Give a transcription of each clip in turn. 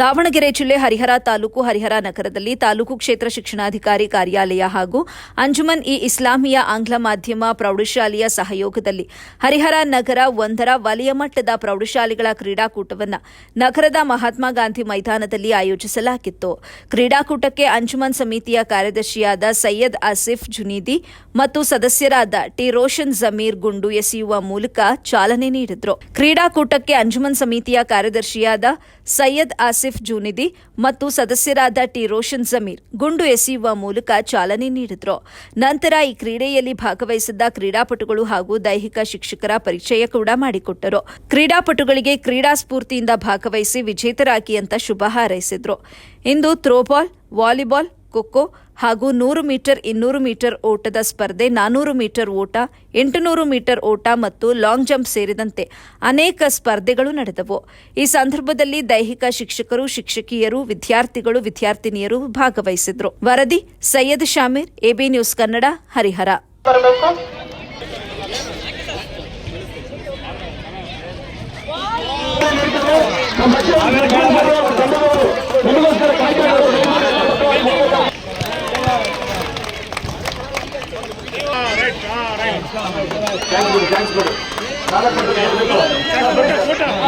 ದಾವಣಗೆರೆ ಜಿಲ್ಲೆ ಹರಿಹರ ತಾಲೂಕು ಹರಿಹರ ನಗರದಲ್ಲಿ ತಾಲೂಕು ಕ್ಷೇತ್ರ ಶಿಕ್ಷಣಾಧಿಕಾರಿ ಕಾರ್ಯಾಲಯ ಹಾಗೂ ಅಂಜುಮನ್ ಇ ಇಸ್ಲಾಮಿಯಾ ಆಂಗ್ಲ ಮಾಧ್ಯಮ ಪ್ರೌಢಶಾಲೆಯ ಸಹಯೋಗದಲ್ಲಿ ಹರಿಹರ ನಗರ ಒಂದರ ವಲಯ ಮಟ್ಟದ ಪ್ರೌಢಶಾಲೆಗಳ ಕ್ರೀಡಾಕೂಟವನ್ನು ನಗರದ ಮಹಾತ್ಮ ಗಾಂಧಿ ಮೈದಾನದಲ್ಲಿ ಆಯೋಜಿಸಲಾಗಿತ್ತು. ಕ್ರೀಡಾಕೂಟಕ್ಕೆ ಅಂಜುಮನ್ ಸಮಿತಿಯ ಕಾರ್ಯದರ್ಶಿಯಾದ ಸೈಯದ್ ಆಸಿಫ್ ಜುನೀದಿ ಮತ್ತು ಸದಸ್ಯರಾದ ಟಿ ರೋಷನ್ ಜಮೀರ್ ಗುಂಡು ಎಸೆಯುವ ಮೂಲಕ ಚಾಲನೆ ನೀಡಿದರು. ಕ್ರೀಡಾಕೂಟಕ್ಕೆ ಅಂಜುಮನ್ ಸಮಿತಿಯ ಕಾರ್ಯದರ್ಶಿಯಾದ ಸೈಯದ್ ಆಸಿಫ್ ಜೂನಿದಿ ಮತ್ತು ಸದಸ್ಯರಾದ ಟಿ ರೋಷನ್ ಜಮೀರ್ ಗುಂಡು ಎಸೆಯುವ ಮೂಲಕ ಚಾಲನೆ ನೀಡಿದ್ರು. ನಂತರ ಈ ಕ್ರೀಡೆಯಲ್ಲಿ ಭಾಗವಹಿಸಿದ್ದ ಕ್ರೀಡಾಪಟುಗಳು ಹಾಗೂ ದೈಹಿಕ ಶಿಕ್ಷಕರ ಪರಿಚಯ ಕೂಡ ಮಾಡಿಕೊಟ್ಟರು. ಕ್ರೀಡಾಪಟುಗಳಿಗೆ ಕ್ರೀಡಾ ಸ್ಫೂರ್ತಿಯಿಂದ ಭಾಗವಹಿಸಿ ವಿಜೇತರಾಗಿ ಅಂತ ಶುಭ ಹಾರೈಸಿದ್ರು. ಇಂದು ಥ್ರೋಬಾಲ್, ವಾಲಿಬಾಲ್ ಖೋಖೋ ಹಾಗೂ ನೂರು ಮೀಟರ್ ಇನ್ನೂರು ಮೀಟರ್ ಓಟದ ಸ್ಪರ್ಧೆ ನಾನೂರು ಮೀಟರ್ ಓಟ ಎಂಟುನೂರು ಮೀಟರ್ ಓಟ ಮತ್ತು ಲಾಂಗ್ ಜಂಪ್ ಸೇರಿದಂತೆ ಅನೇಕ ಸ್ಪರ್ಧೆಗಳು ನಡೆದವು. ಈ ಸಂದರ್ಭದಲ್ಲಿ ದೈಹಿಕ ಶಿಕ್ಷಕರು ಶಿಕ್ಷಕಿಯರು ವಿದ್ಯಾರ್ಥಿಗಳು ವಿದ್ಯಾರ್ಥಿನಿಯರು ಭಾಗವಹಿಸಿದ್ರು. ವರದಿ Syed Shameer AB news Kannada Harihar.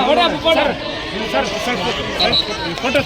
ಬರಬೇಕು ಫೋಟೋ